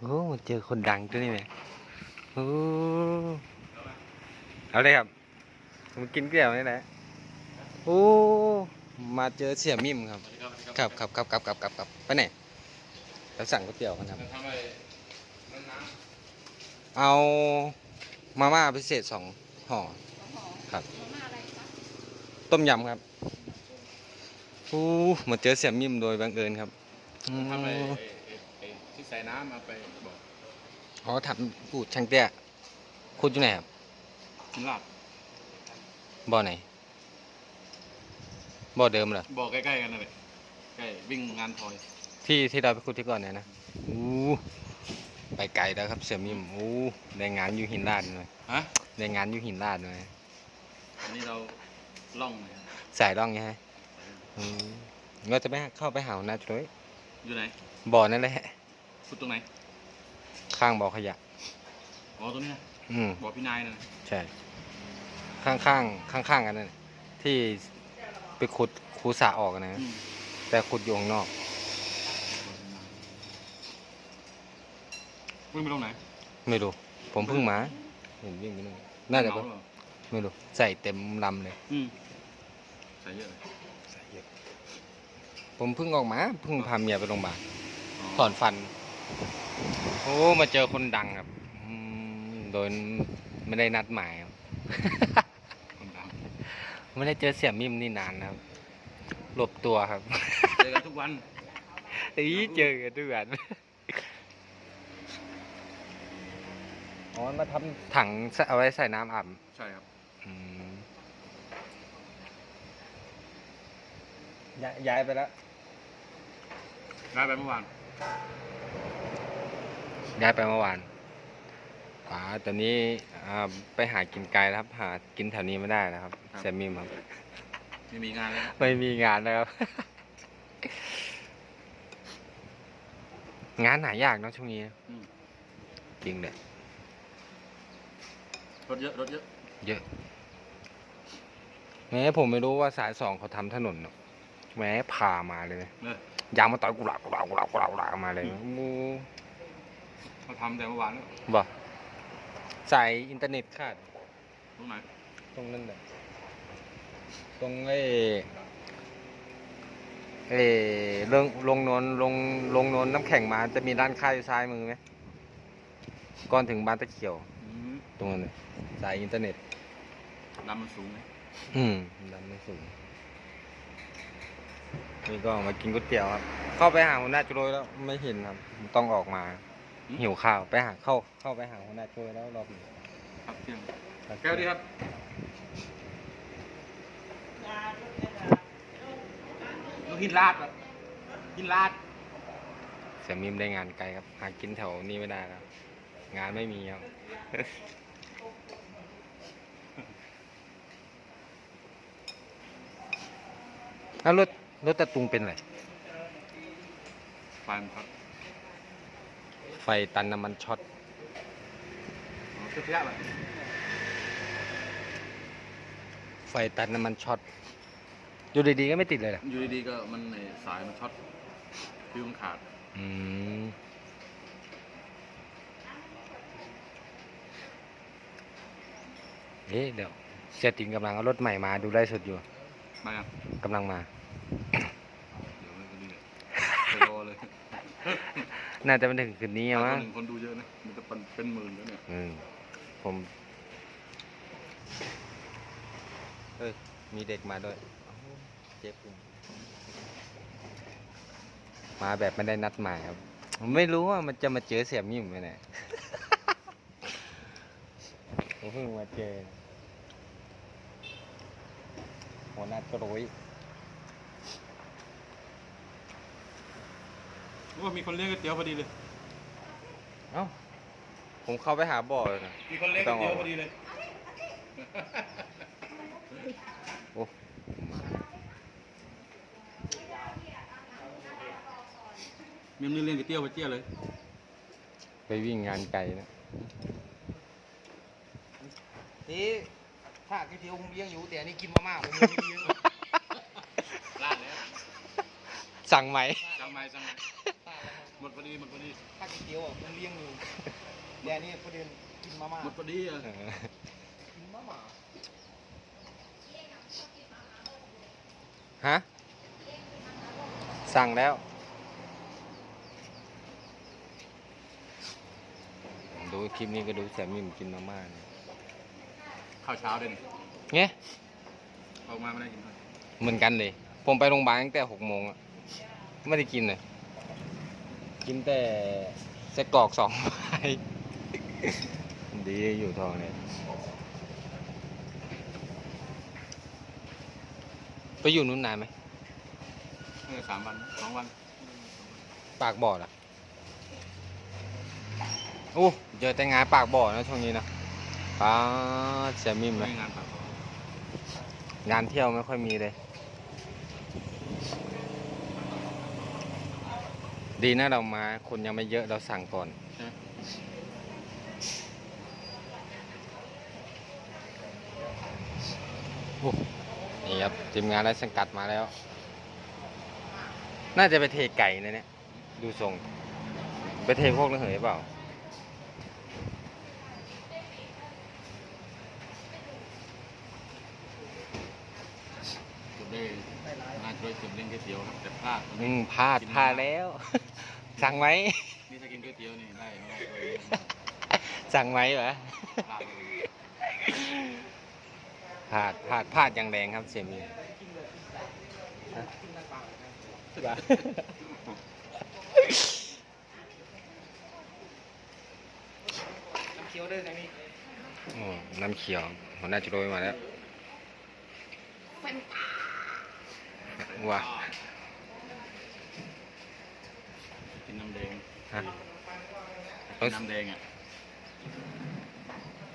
โอ้มันเจอคนดังตัวนี้ไหมโอ้เอาเลยครับผมกินเกลียวนี่แหละโอ้มาเจอเสี่ยมิมครับครับครับครับครับครับครับครับไปไหนไปสั่งก๋วยเตี๋ยวกันครับเอามาม่าพิเศษสองห่อครับต้มยำครับโอ้มาเจอเสี่ยมิมโดยบังเอิญครับทำไรไอ้ไอ้ไอ้ที่ ใส่น้ำมาไปบอกอ๋อทำพูดช่างเตี้ยคุณอยู่ไหนครับกินลาบบ่อไหนบ่อเดิมเหรอบอกใกล้ๆกันนั่นแหละใกล้วิ่งงานทอยที่ที่เราไปคุยที่ก่อนเนี่ยนะอู้ไปไกลแล้วครับเสี่ยมิมอู้ได้งานอยู่หินลาดเลยฮะได้งานอยู่หินลาดเลยอันนี้เราล่องเลยครับสายร่องไงฮะอืมเราจะไปหาเข้าไปหาหัวหน้าช่วยอยู่ไหนบ่อนั่นแหละ ขุดตรงไหน ข้างบ่อขยะ อ๋อตรงนี้นะอืมบอกพี่นายนะใช่ ข้างข้างข้างข้างๆกันนั่นน่ะที่ไปขุดคูสระออกนะ อืมแต่ขุดอยู่ข้างนอก วิ่งไปตรงไหนไม่รู้ ผมเพิ่งมาเห็นวิ่งไปนู่นน่าจะเมหรือเปล่ไม่รู้ ใส่เต็มลำเลย อืมใส่เยอะเลยใส่เยอะผมเพิ่งออกมาเพิ่งพาเมียไปโรงพยาบาลอ๋อถอนฟัน โอ้มาเจอคนดังครับอืมโดยไม่ได้นัดหมายครับคนดังไม่ได้เจอเสี่ยมิมนี่นานนะครับ หลบตัวครับ เจอกันทุกวันอีเจอกันด้วยกันอ๋อมาทำถังเอาไว้ใส่น้ำอาบใช่ครับอืมย้ายย้ายไปแล้วได้ไปเมื่อวาน ย้ายไปเมื่อวานป๋าตอนนี้อ่าไปหากินไกลแล้วครับ หากินแถวนี้ไม่ได้แล้วครับเสี่ยมิมครับ ไม่มีงานแล้วครับไม่มีงานนะครับ งานหายากเนอะช่วงนี้ อืมจริงเลยรถเยอะรถเยอะเยอะแม้ผมไม่รู้ว่าสายสองเขาทำถนนเนอะแม้พามาเลยนะเออ ยางมาต่อยกุหลาบกุหลาบกุหลาบกุหลาบกุหลาบมาเลยโอ้ เขาทำแต่เมื่อวานแล้วบอกสายอินเทอร์เน็ตขาดตรงไหนตรงนั้นแหละตรงไอ้เอ้เรื่องลงนนลงลงนนน้ำแข็งมาจะมีร้านค้าอยู่ซ้ายมือไหมก่อนถึงบ้านตะเขียว อืมตรงนั้นเลยสายอินเทอร์เน็ตลำมันสูงไหมอืมดันไม่สูงนี่ก็มากินก๋วยเตี๋ยวครับ เข้าไปหาหัวหน้าจุโรยแล้วไม่เห็นครับ ต้องออกมา หิวข้าวไปหาเข้าเข้าไปหาหัวหน้าจุโรยแล้วรอบนี้ครับเที่ยงแก้วดีครับลูกหินลาดแบบหินลาดเสียมิมได้งานไกลครับ หากินแถวนี้ไม่ได้แล้วงานไม่มีครับแล้วรถรถตะตุงเป็นไรไฟมันครับไฟตันน้ำมันช็อตอ๋อเสื้อผ้าแบบไฟตันน้ำมันช็อตอยู่ดีๆก็ไม่ติดเลยเหรออยู่ดีๆก็มันไอ้สายมันช็อตฟิวมันขาด อืมเอ๊ะเดี๋ยวเสียตินกำลังเอารถใหม่มาดูได้สดอยู่มายังกำลังมา เดี๋ยวมันก็ดีเลยไปรอเลย น่าจะมาถึงคืนนี้คอะนมั้งหนึ่งคนดูเยอะนะ มันจะเป็นเป็นหมื่นแล้วเนี่ยอืมผมเอ้ยมีเด็กมาด้วยอ้าวเจ็บอยู่มาแบบไม่ได้นัดหมายครับ ผมไม่รู้ว่ามันจะมาเจอเสียมยิ่มไหมเนี่ยผมเพิ่งมาเจอหัวหน้าตรุย ว่ามีคนเลี้ยงก๋วยเตี๋ยวพอดีเลย เอ้า ผมเข้าไปหาบ่อเลยนะ มีคนเลี้ยงก๋วยเตี๋ยวพอดีเลย โอ้มีมันเลี้ยงก๋วยเตี๋ยวไปเจี๊ยเลย ไปวิ่งงานไกลนะนี่ถ้าก๋วยเตี๋ยวผมเลี้ยงอยู่แต่อันนี่กินมาม่าผมไม่เลี้ยงลาดแล้วสั่งไหมจำไม่จำไม่ หมดพอดีหมดพอดีถ้าก๋วยเตี๋ยวอะมันเลี้ยงอยู่แต่อันนี่ประเด็นกินมาม่าหมดพอดีอะเออกินมาม่าฮะ สั่งแล้ว ดูคลิปนี้ก็ดูแซมมี่กินมาม่าเนี่ยข้าวเช้าเด่นเงี้ยออกมาไม่ได้กินข้าวเหมือนกันเลย ผมไปโรงพยาบาลตั้งแต่หกโมงอะไม่ได้กินเลย กินแต่ไส้กรอกสองใบดีอยู่ทองเนี่ยไปอยู่นู้นนานไหมเมื่อสามวันสองวัน ปากบ่อล่ะอู้เจอแต่งานปากบ่อนะช่วงนี้นะป้าดแซมมิมไหมไม่งานปากงานเที่ยวไม่ค่อยมีเลย ดีนะเรามาคนยังไม่เยอะเราสั่งก่อนใช่ไหมโอ้นี่ครับทีมงานได้สังกัดมาแล้ว น่าจะไปเทไก่นะเนี่ย ดูทรง ไปเทพวกระเหยเปล่าจุดได้ น่าจะได้จุดเล่นก๋วยเตี๋ยวครับแต่พลาดอืมพลาดพลาดแล้ว สั่งไหมนี่ถ้ากินก๋วยเตี๋ยวนี่ได้ไม่ได้เลยสั่งไหมวะพลาดเลยพลาดพลาดพลาดอย่างแรงครับเสียมีกินน้ำเปล่าน้ำเคี้ยวเด้อแต่นี่โอ้น้ำเขียวหัวหน้าจะโรยมาแล้ว ว้ากินน้ำแดงฮะกินน้ำแดงอะ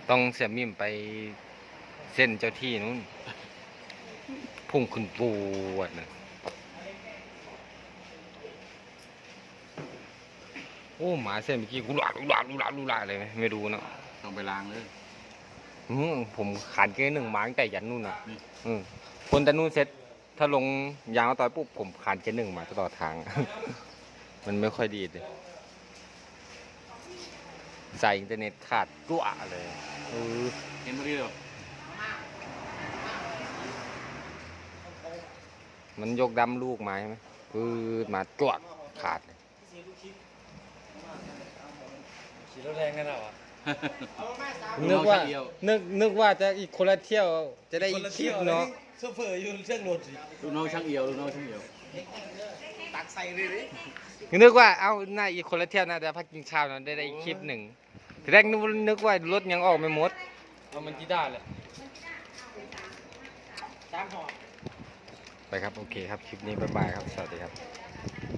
ต้องเสียมิมไปเส้นเจ้าที่นู้น พุ่งขึ้นปวดนะโอ้หมาเส้นเมื่อกี้กูหลากูหลากูหลากูหลาเลยไหมไม่รู้เนอะต้องไปล้างเลย อื้อผมขาดเกณฑ์หนึ่งหมาตั้งแต่ยันนู่นอะนี่ อืมคนแต่นู่นเสร็จ ถ้าลงยางมะต่อยปุ๊บผมขาดเกณฑ์หนึ่งมาตลอดทาง มันไม่ค่อยดีเลยใส่อินเทอร์เน็ตขาดกลัวเลยเออเห็นพอดีเลยมันยกดำลูกมาใช่ไหมปืดมาจวดขาดเลยขี่รถแรงกันเหรอ นึกว่าเดียวนึกนึกว่าจะอีกคนละเที่ยวจะได้อีกคลิปเนาะโซเฟอร์อยู่เรื่องรถสิลูกน้องช่างเอียวลูกน้องช่างเอียวตักใส่เลยดินึกว่าเอ้าหน้าอีกคนละเที่ยวน่าจะพักกินข้าวเนาะได้ได้อีกคลิปหนึ่งทีแรกนึกว่านึกว่ารถยังออกไม่หมดเอามันกีด้าเลยตามหอไปครับ โอเคครับ คลิปนี้บ๊ายบายครับ สวัสดีครับ